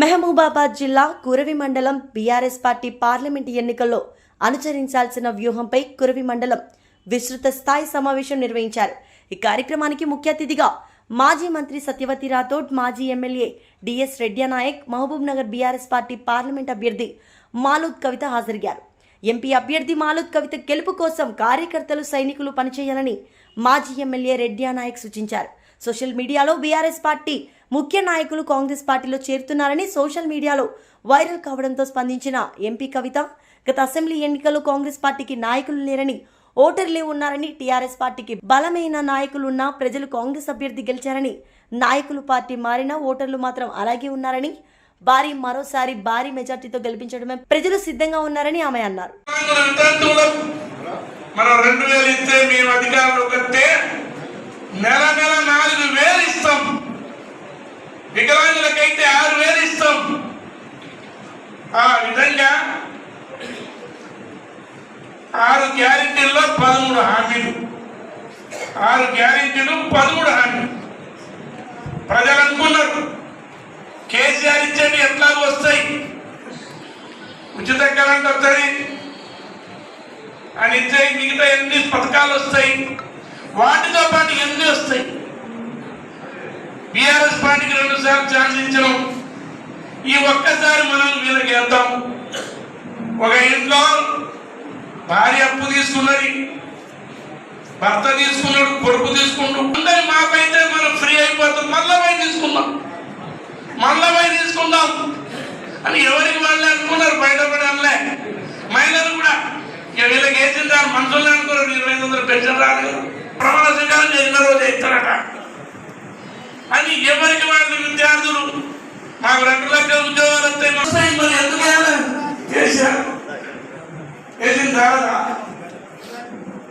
మహబూబాబాద్ జిల్లా కురవి మండలం BRS party parliament ఎన్నికల్లో అనుసరించాల్సిన వ్యూహంపై కురవి మండలం విస్తృత స్థాయి సమావేశం నిర్వహించారు. ఈ కార్యక్రమానికి ముఖ్య అతిథిగా మాజీ మంత్రి సత్యవతి రాథోడ్ మాజీ MLA DS Redya Naik Mahabubnagar BRS party parliament అభ్యర్థి మాలూద్ కవిత హాజరయ్యారు. ఎంపీ అభ్యర్థి మాలూద్ కవిత గెలుపు కోసం కార్యకర్తలు సైనికులు పనిచేయాలని మాజీ ఎమ్మెల్యే రెడ్డియానాయక్ సూచించారు. సోషల్ మీడియాలో బీఆర్ఎస్ పార్టీ ముఖ్య నాయకులు కాంగ్రెస్ పార్టీలో చేరుతున్నారని సోషల్ మీడియాలో వైరల్ కావడంతో స్పందించిన ఎంపీ కవిత గత అసెంబ్లీ ఎన్నికల్లో కాంగ్రెస్ పార్టీకి నాయకులు లేరని ఓటర్లే ఉన్నారని టీఆర్ఎస్ పార్టీకి బలమైన నాయకులున్నా ప్రజలు కాంగ్రెస్ అభ్యర్థి గెలిచారని నాయకులు పార్టీ మారినా ఓటర్లు మాత్రం అలాగే ఉన్నారని భారీ మరోసారి భారీ మెజార్టీతో గెలిపించడమే ప్రజలు సిద్ధంగా ఉన్నారని ఆమె అన్నారు. మనం రెండు వేలు ఇస్తే మేము అధికారంలోకి వస్తే నెల నెల వికలాంగులకైతే ఆరు వేలు ఇస్తాం. ఆ విధంగా ఆరు గ్యారెంటీల్లో పదమూడు హామీలు. ఆరు గ్యారెంటీలు పదమూడు హామీలు. ప్రజలు అనుకున్నారు. కేసీఆర్ ఇచ్చేవి ఎట్లా వస్తాయి. ఉచిత కరెంట్ వస్తుంది. అని ఇచ్చే మిగతా ఎన్ని పథకాలు వస్తాయి? వాటితో పాటు ఎన్ని వస్తాయి? ఒక్కసారి ఛాన్స్ ఇచ్చినాం ఈ ఒక్కసారి మనం వీళ్ళకి వెళ్తాం ఒక ఇంట్లో భార్య అప్పు తీసుకున్నది భర్త తీసుకున్నాడు కొడుకు తీసుకున్నాడు అందరి మాకైతే మనం ఫ్రీ అయిపోతాం. మళ్ళా పోయి తీసుకుందాం. మళ్ళా పోయి తీసుకుందాం. అని ఎవరికి వాళ్ళే అనుకున్నారు బయటపడి అనలే మహిళలు కూడా ఇక వీళ్ళకి వేసింది ఆ మనుషులు అనుకున్నారు ఇరవై ఐదు వందలు పెన్షన్ రాలేదు. ప్రమాణ స్వీకారం చేసిన రోజు ఇస్తారట. అని ఎవరికి వాళ్ళ విద్యార్థులు? మాకు రెండు లక్షల ఉద్యోగాలు వస్తాయి మరి ఎందుకు? చేశారు. వేసిన తర్వాత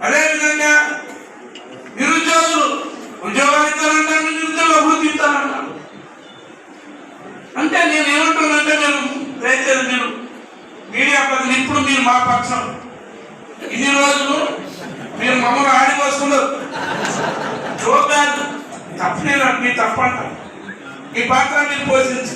అదే విధంగా నిరుద్యోగులు ఉద్యోగాలు ఇస్తారంటారు నిరుద్యోగ అభివృద్ధి ఇస్తారంటారు. అంటే నేను ఏమంటున్నానంటే నేను దయచేసి మీరు మీడియా ప్రతినిధి ఇప్పుడు మీరు మా పక్షం. ఇన్ని రోజులు మీరు మమ్మల్ని ఆడిపోసుకున్నారు చూద్దాం తప్పలేదు మీ తప్పంట ఈ పాత్ర మీరు పోషించు